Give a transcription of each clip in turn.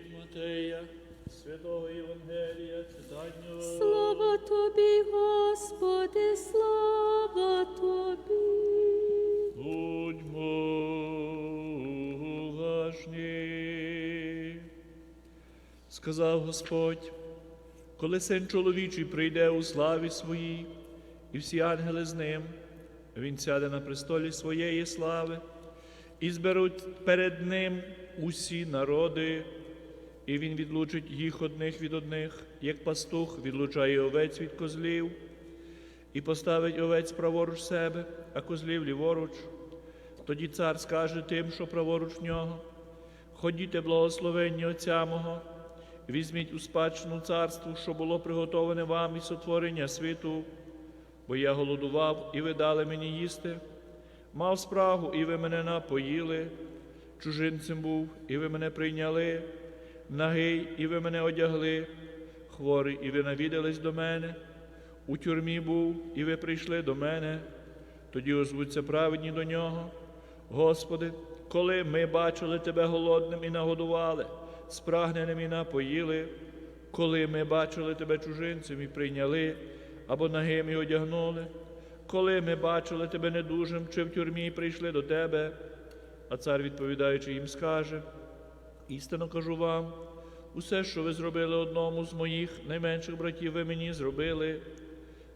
Від Матея, Святого Євангелія, читання. Слава тобі, Господи, слава тобі. Будьмо уважні. Сказав Господь, коли син чоловічий прийде у славі своїй, і всі ангели з ним, він сяде на престолі своєї слави, і зберуть перед ним усі народи, і він відлучить їх одних від одних, як пастух відлучає овець від козлів, і поставить овець праворуч себе, а козлів ліворуч. Тоді цар скаже тим, що праворуч нього, ходіте благословенні Отця мого, візьміть у спадщину царству, що було приготоване вам із сотворення світу, бо я голодував, і ви дали мені їсти, мав спрагу, і ви мене напоїли, чужинцем був, і ви мене прийняли, нагий, і ви мене одягли, хворий, і ви навідались до мене, у тюрмі був, і ви прийшли до мене. Тоді озвуться праведні до нього. Господи, коли ми бачили Тебе голодним і нагодували, спрагненим і напоїли, коли ми бачили Тебе чужинцем і прийняли, або нагим і одягнули, коли ми бачили Тебе недужим чи в тюрмі прийшли до Тебе, а цар, відповідаючи їм, скаже, істинно кажу вам, усе, що ви зробили одному з моїх найменших братів, ви мені зробили.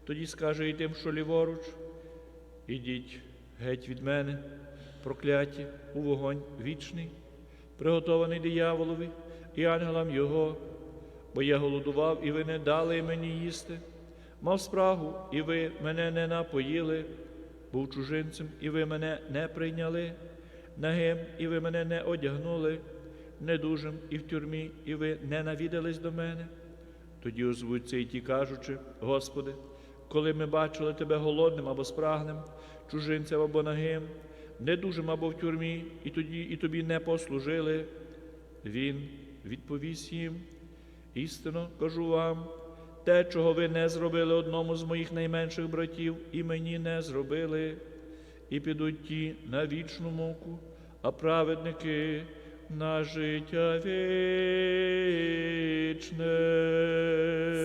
Тоді скаже і тим, що ліворуч, ідіть геть від мене, прокляті у вогонь вічний, приготований дияволові і ангелам його, бо я голодував, і ви не дали мені їсти, мав спрагу, і ви мене не напоїли, був чужинцем, і ви мене не прийняли, нагим, і ви мене не одягнули, недужим і в тюрмі, і ви не навідались до мене. Тоді озвуться і ті, кажучи, Господи, коли ми бачили Тебе голодним або спрагним, чужинцем або нагим, недужим або в тюрмі, і тоді і тобі не послужили, Він відповість їм, істинно кажу вам, те, чого ви не зробили одному з моїх найменших братів, і мені не зробили, і підуть ті на вічну муку, а праведники на життя вічне.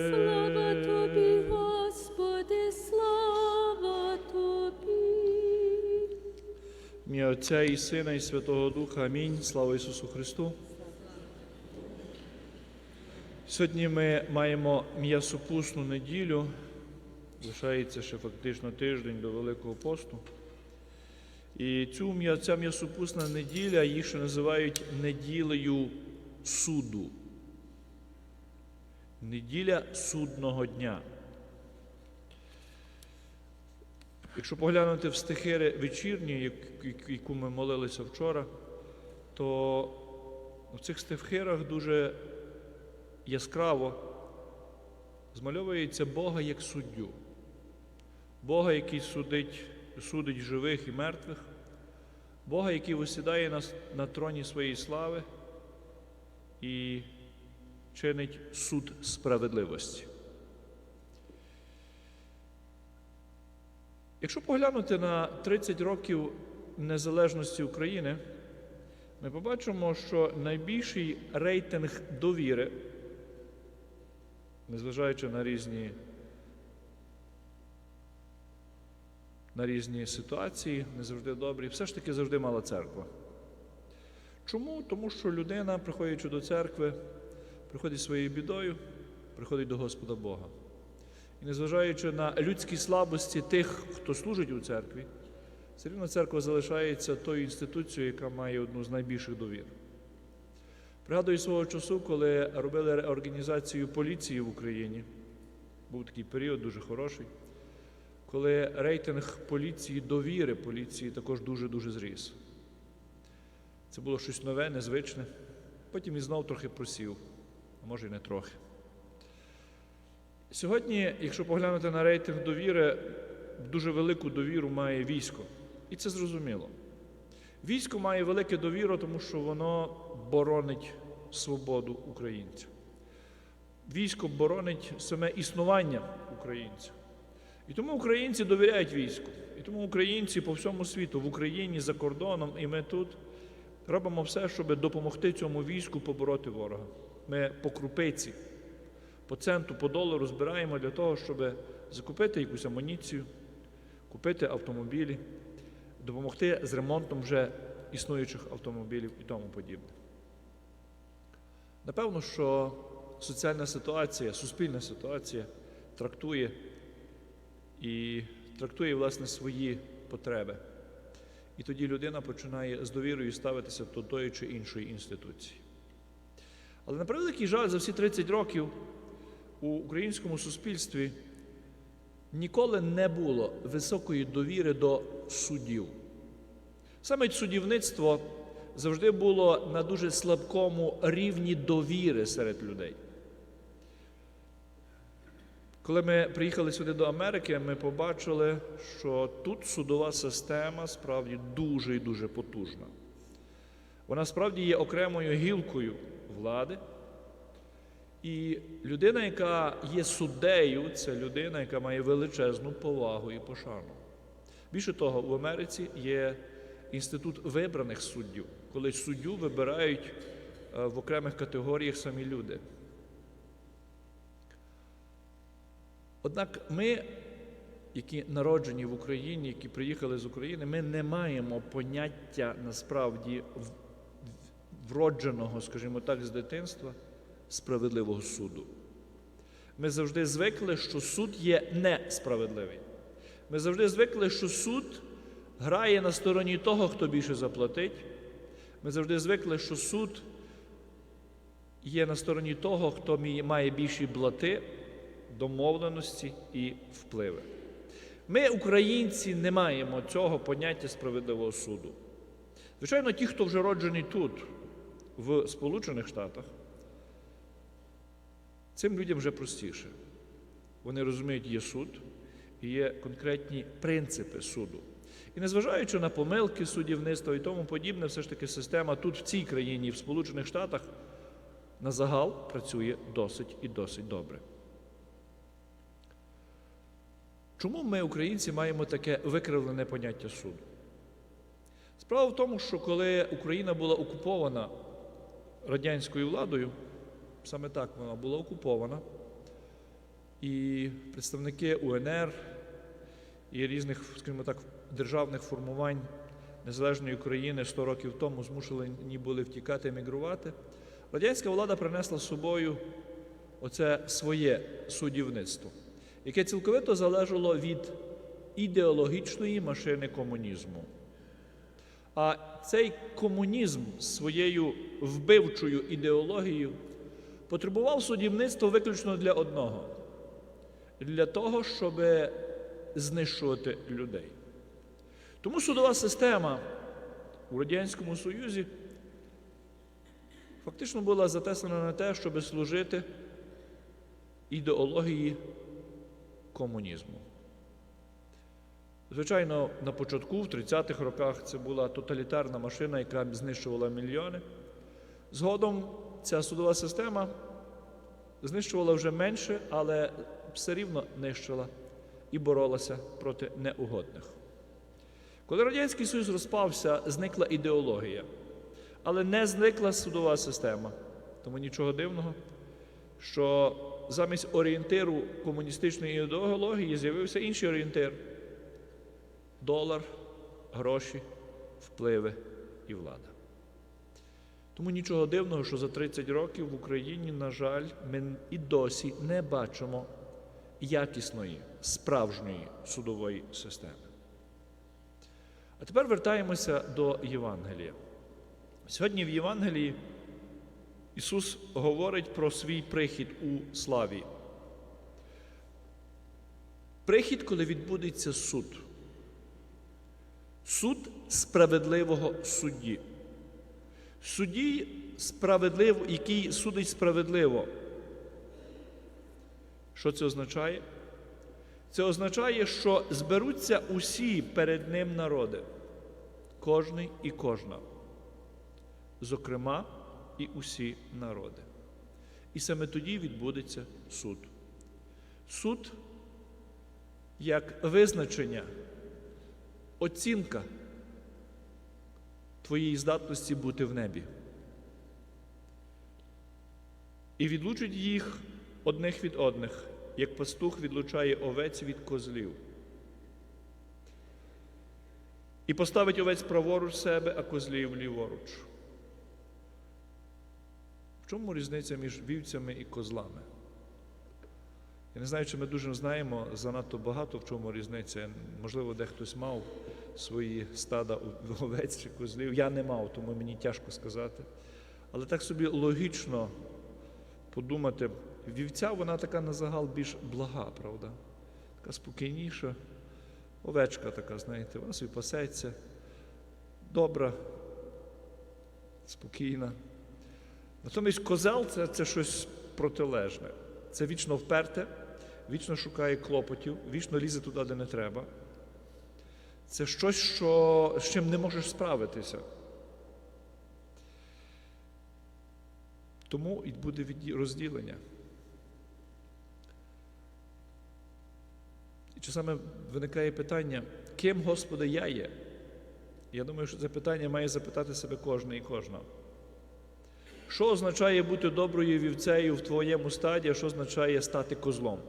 Слава тобі, Господи, слава тобі. Ім'я Отця і Сина, і Святого Духа. Амінь. Слава Ісусу Христу. Сьогодні ми маємо м'ясопусну неділю. Лишається ще фактично тиждень до Великого посту. І цю ця м'ясопусна неділя їх ще називають неділею суду. Неділя судного дня. Якщо поглянути в стихири вечірні, як- як- яку ми молилися вчора, то в цих стихирах дуже яскраво змальовується Бога як суддю, Бога, який судить, судить живих і мертвих, Бога, який висідає на, на троні своєї слави і чинить суд справедливості. Якщо поглянути на 30 років незалежності України, ми побачимо, що найбільший рейтинг довіри, незважаючи на різні, на різні ситуації, не завжди добрі, все ж таки завжди мала церква. Чому? Тому що людина, приходячи до церкви, приходить своєю бідою, приходить до Господа Бога. І незважаючи на людські слабості тих, хто служить у церкві, все рівно церква залишається тою інституцією, яка має одну з найбільших довір. Пригадую свого часу, коли робили реорганізацію поліції в Україні, був такий період дуже хороший, коли рейтинг поліції, довіри поліції також дуже-дуже зріс. Це було щось нове, незвичне. Потім і знов трохи просів, а може і не трохи. Сьогодні, якщо поглянути на рейтинг довіри, дуже велику довіру має військо. І це зрозуміло. Військо має велику довіру, тому що воно боронить свободу українців. Військо боронить саме існування українців. І тому українці довіряють війську. І тому українці по всьому світу, в Україні, за кордоном, і ми тут робимо все, щоб допомогти цьому війську побороти ворога. Ми по крупиці, по центу, по долару збираємо для того, щоб закупити якусь амуніцію, купити автомобілі, допомогти з ремонтом вже існуючих автомобілів і тому подібне. Напевно, що соціальна ситуація, суспільна ситуація трактує і трактує власне свої потреби. І тоді людина починає з довірою ставитися до тої чи іншої інституції. Але на превеликий жаль, за всі 30 років у українському суспільстві ніколи не було високої довіри до суддів. Саме судівництво завжди було на дуже слабкому рівні довіри серед людей. Коли ми приїхали сюди до Америки, ми побачили, що тут судова система справді дуже і дуже потужна. Вона справді є окремою гілкою влади. І людина, яка є суддею, це людина, яка має величезну повагу і пошану. Більше того, в Америці є інститут вибраних суддів, коли суддю вибирають е, в окремих категоріях самі люди. Однак ми, які народжені в Україні, які приїхали з України, ми не маємо поняття насправді вродженого, скажімо так, з дитинства справедливого суду. Ми завжди звикли, що суд є несправедливий. Ми завжди звикли, що суд грає на стороні того, хто більше заплатить. Ми завжди звикли, що суд є на стороні того, хто має більші блати, домовленості і впливи. Ми, українці, не маємо цього поняття справедливого суду. Звичайно, ті, хто вже роджений тут, в Сполучених Штатах, цим людям вже простіше. Вони розуміють, є суд і є конкретні принципи суду. І незважаючи на помилки суддівництва і тому подібне, все ж таки система тут, в цій країні, в Сполучених Штатах, на загал працює досить і досить добре. Чому ми, українці, маємо таке викривлене поняття суду? Справа в тому, що коли Україна була окупована радянською владою, саме так вона була окупована, і представники УНР і різних, скажімо так, державних формувань незалежної України 100 років тому змушені були втікати, емігрувати, радянська влада принесла з собою оце своє суддівництво, яке цілковито залежало від ідеологічної машини комунізму. А цей комунізм своєю вбивчою ідеологією потребував суддівництва виключно для одного для того, щоб знищувати людей. Тому судова система у Радянському Союзі фактично була затесана на те, щоб служити ідеології комунізму. Звичайно, на початку, в 30-х роках, це була тоталітарна машина, яка знищувала мільйони. Згодом ця судова система знищувала вже менше, але все рівно нищила і боролася проти неугодних. Коли Радянський Союз розпався, зникла ідеологія, але не зникла судова система. Тому нічого дивного, що замість орієнтиру комуністичної ідеології з'явився інший орієнтир долар, гроші, впливи і влада. Тому нічого дивного, що за 30 років в Україні, на жаль, ми і досі не бачимо якісної, справжньої судової системи. А тепер вертаємося до Євангелія. Сьогодні в Євангелії Ісус говорить про свій прихід у славі. Прихід, коли відбудеться суд. Суд справедливого судді. Судді, справедливо, який судить справедливо. Що це означає? Це означає, що зберуться усі перед ним народи, кожний і кожна, зокрема, і усі народи. І саме тоді відбудеться суд. Суд як визначення, оцінка твоїй здатності бути в небі. І відлучить їх одних від одних, як пастух відлучає овець від козлів. І поставить овець праворуч себе, а козлів ліворуч. Чому різниця між вівцями і козлами? Я не знаю, чи ми дуже знаємо занадто багато в чому різниця. Можливо, де хтось мав свої стада овець чи козлів. Я не мав, тому мені тяжко сказати. Але так собі логічно подумати, вівця вона така на загал більш блага, правда? Така спокійніша. Овечка така, знаєте, вона собі пасеться, добра, спокійна. Натомість козел це, це щось протилежне. Це вічно вперте, вічно шукає клопотів, вічно лізе туди, де не треба. Це щось, що, з чим не можеш справитися. Тому і буде розділення. І часами виникає питання, ким, Господи, я є? Я думаю, що це питання має запитати себе кожен і кожна. Що означає бути доброю вівцею в твоєму стаді, а що означає стати козлом?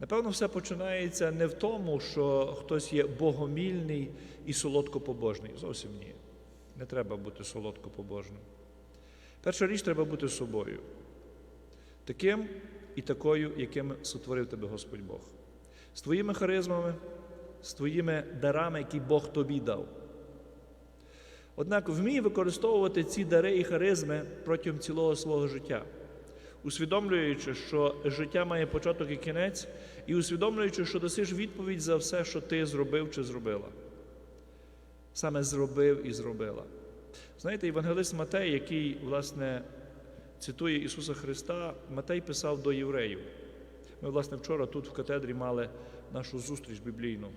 Напевно, все починається не в тому, що хтось є богомільний і солодкопобожний. Зовсім ні. Не треба бути солодкопобожним. Перша річ треба бути собою. Таким і такою, яким сотворив тебе Господь Бог. З твоїми харизмами, з твоїми дарами, які Бог тобі дав. Однак вмій використовувати ці дари і харизми протягом цілого свого життя, усвідомлюючи, що життя має початок і кінець, і усвідомлюючи, що досиш відповідь за все, що ти зробив чи зробила. Саме зробив і зробила. Знаєте, Євангелист Матей, який, власне, цитує Ісуса Христа, Матей писав до євреїв. Ми, власне, вчора тут в катедрі мали нашу зустріч біблійну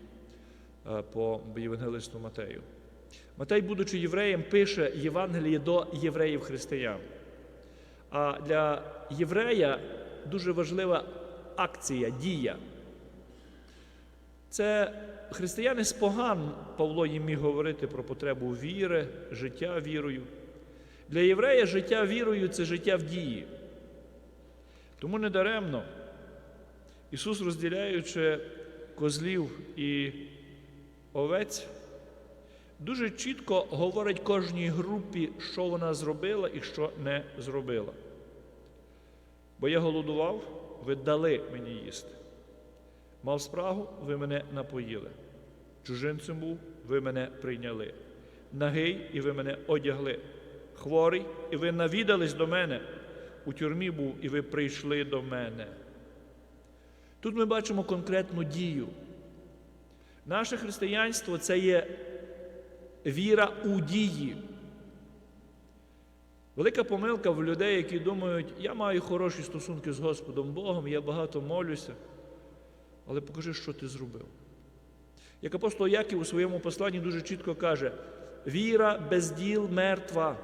е, по Євангелисту Матею. Матей, будучи євреєм, пише Євангеліє до євреїв-християн. А для єврея дуже важлива акція, дія. Це християни споган, Павло їм міг говорити про потребу віри, життя вірою. Для єврея життя вірою це життя в дії. Тому недаремно Ісус, розділяючи козлів і овець, дуже чітко говорить кожній групі, що вона зробила і що не зробила. Бо я голодував, ви дали мені їсти. Мав спрагу, ви мене напоїли. Чужинцем був, ви мене прийняли. Нагий, і ви мене одягли. Хворий, і ви навідались до мене. У тюрмі був, і ви прийшли до мене. Тут ми бачимо конкретну дію. Наше християнство це є віра у дії. Велика помилка в людей, які думають, я маю хороші стосунки з Господом Богом, я багато молюся, але покажи, що ти зробив. Як апостол Яків у своєму посланні дуже чітко каже: віра без діл мертва.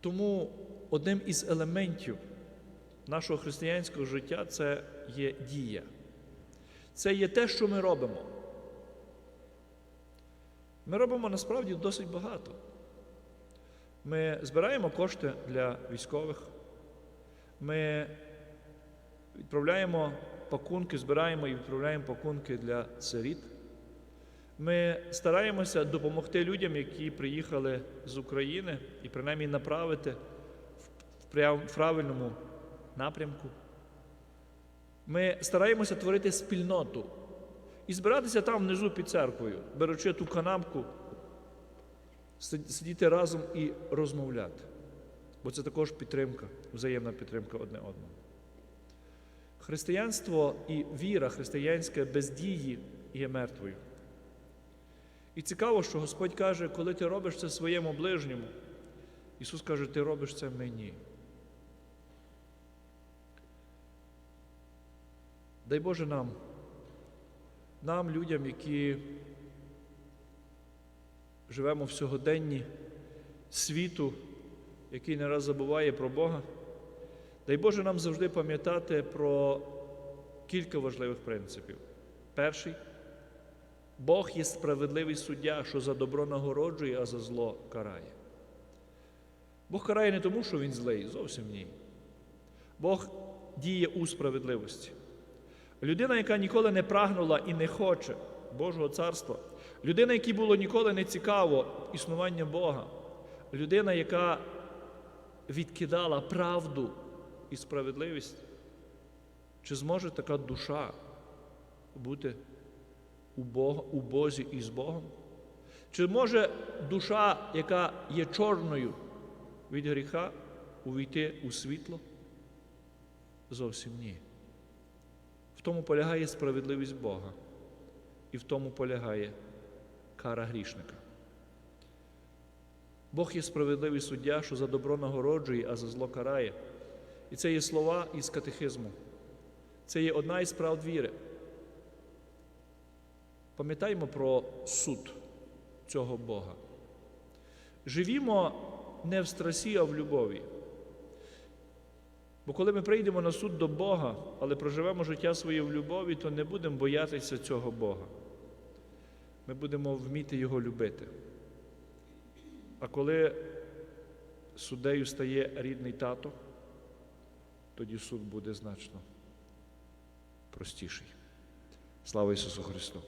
Тому одним із елементів нашого християнського життя це є дія. Це є те, що ми робимо. Ми робимо насправді досить багато. Ми збираємо кошти для військових, ми відправляємо пакунки, збираємо і відправляємо пакунки для сиріт. Ми стараємося допомогти людям, які приїхали з України, і принаймні направити в правильному напрямку. Ми стараємося творити спільноту і збиратися там внизу під церквою, беручи ту канапку, сидіти разом і розмовляти. Бо це також підтримка, взаємна підтримка одне одного. Християнство і віра християнська без дії є мертвою. І цікаво, що Господь каже, коли ти робиш це своєму ближньому, Ісус каже, ти робиш це мені. Дай Боже нам, нам, людям, які живемо в сьогоденні світу, який не раз забуває про Бога. Дай Боже нам завжди пам'ятати про кілька важливих принципів. Перший Бог є справедливий суддя, що за добро нагороджує, а за зло карає. Бог карає не тому, що він злий, зовсім ні. Бог діє у справедливості. Людина, яка ніколи не прагнула і не хоче Божого царства, людина, якій було ніколи не цікаво існування Бога, людина, яка відкидала правду і справедливість, чи зможе така душа бути у, Бога, у Бозі і з Богом? Чи може душа, яка є чорною від гріха, увійти у світло? Зовсім ні. В тому полягає справедливість Бога, і в тому полягає кара грішника. Бог є справедливий суддя, що за добро нагороджує, а за зло карає. І це є слова із катехизму. Це є одна із прав віри. Пам'ятаємо про суд цього Бога. Живімо не в страсі, а в любові. Бо коли ми прийдемо на суд до Бога, але проживемо життя своє в любові, то не будемо боятися цього Бога. Ми будемо вміти Його любити. А коли суддею стає рідний тато, тоді суд буде значно простіший. Слава Ісусу Христу!